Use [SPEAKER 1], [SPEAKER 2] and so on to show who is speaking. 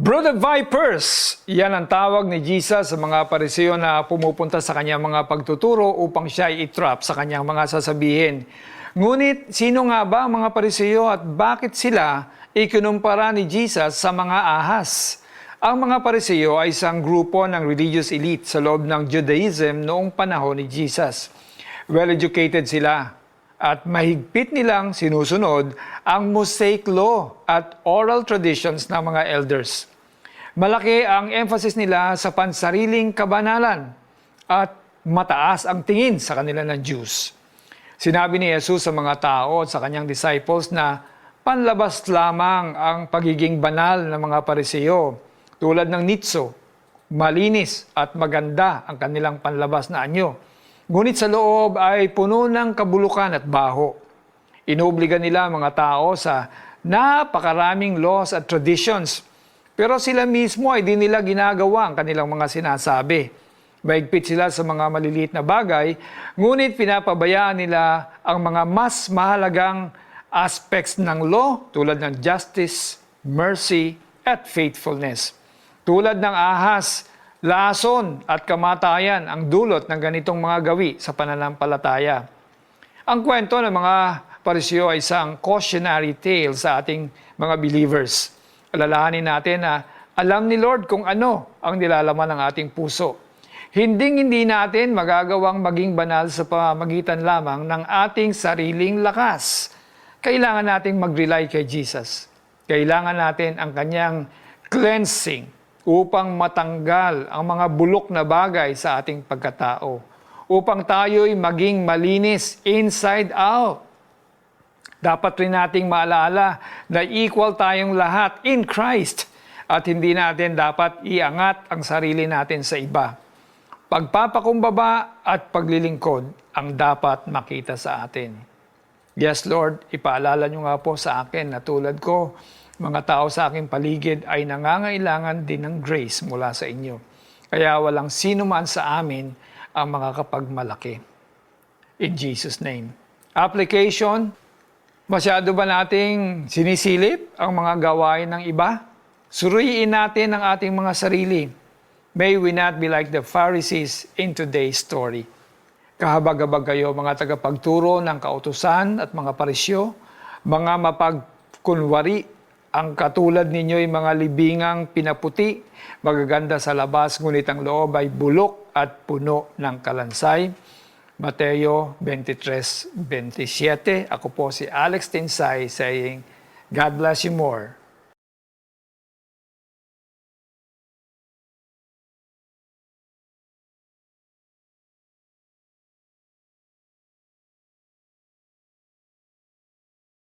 [SPEAKER 1] Brood of vipers, yan ang tawag ni Jesus sa mga pariseo na pumupunta sa kanyang mga pagtuturo upang siya itrap sa kanyang mga sasabihin. Ngunit sino nga ba ang mga pariseo at bakit sila ikinumpara ni Jesus sa mga ahas? Ang mga pariseo ay isang grupo ng religious elite sa loob ng Judaism noong panahon ni Jesus. Well-educated sila at mahigpit nilang sinusunod ang Mosaic Law at oral traditions ng mga elders. Malaki ang emphasis nila sa pansariling kabanalan at mataas ang tingin sa kanila ng Jews. Sinabi ni Jesus sa mga tao at sa kanyang disciples na panlabas lamang ang pagiging banal ng mga pariseo tulad ng nitso, malinis at maganda ang kanilang panlabas na anyo. Ngunit sa loob ay puno ng kabulukan at baho. Inobliga nila mga tao sa napakaraming laws at traditions. Pero sila mismo ay di nila ginagawa ang kanilang mga sinasabi. Maigpit sila sa mga maliliit na bagay, ngunit pinapabayaan nila ang mga mas mahalagang aspects ng law tulad ng justice, mercy, at faithfulness. Tulad ng ahas, lason at kamatayan ang dulot ng ganitong mga gawi sa pananampalataya. Ang kwento ng mga parisyo ay isang cautionary tale sa ating mga believers. Alalahanin natin na alam ni Lord kung ano ang nilalaman ng ating puso. Hinding hindi natin magagawang maging banal sa pamamagitan lamang ng ating sariling lakas. Kailangan nating mag-rely kay Jesus. Kailangan natin ang kanyang cleansing upang matanggal ang mga bulok na bagay sa ating pagkatao. Upang tayo'y maging malinis inside out. Dapat rin nating maalala na equal tayong lahat in Christ at hindi natin dapat iangat ang sarili natin sa iba. Pagpapakumbaba at paglilingkod ang dapat makita sa atin. Yes, Lord, ipaalala nyo nga po sa akin na tulad ko, mga tao sa aking paligid ay nangangailangan din ng grace mula sa inyo. Kaya walang sino man sa amin ang makakapagmalaki. In Jesus' name. Application, masyado ba nating sinisilip ang mga gawain ng iba? Suriin natin ang ating mga sarili. May we not be like the Pharisees in today's story. Kahabag-habag kayo mga tagapagturo ng kautusan at mga parisyo, mga mapagkunwari ang katulad ninyo'y mga libingang pinaputi, magaganda sa labas, ngunit ang loob ay bulok at puno ng kalansay. Mateo 23:27. Ako po si Alex Tinsay saying, God bless you more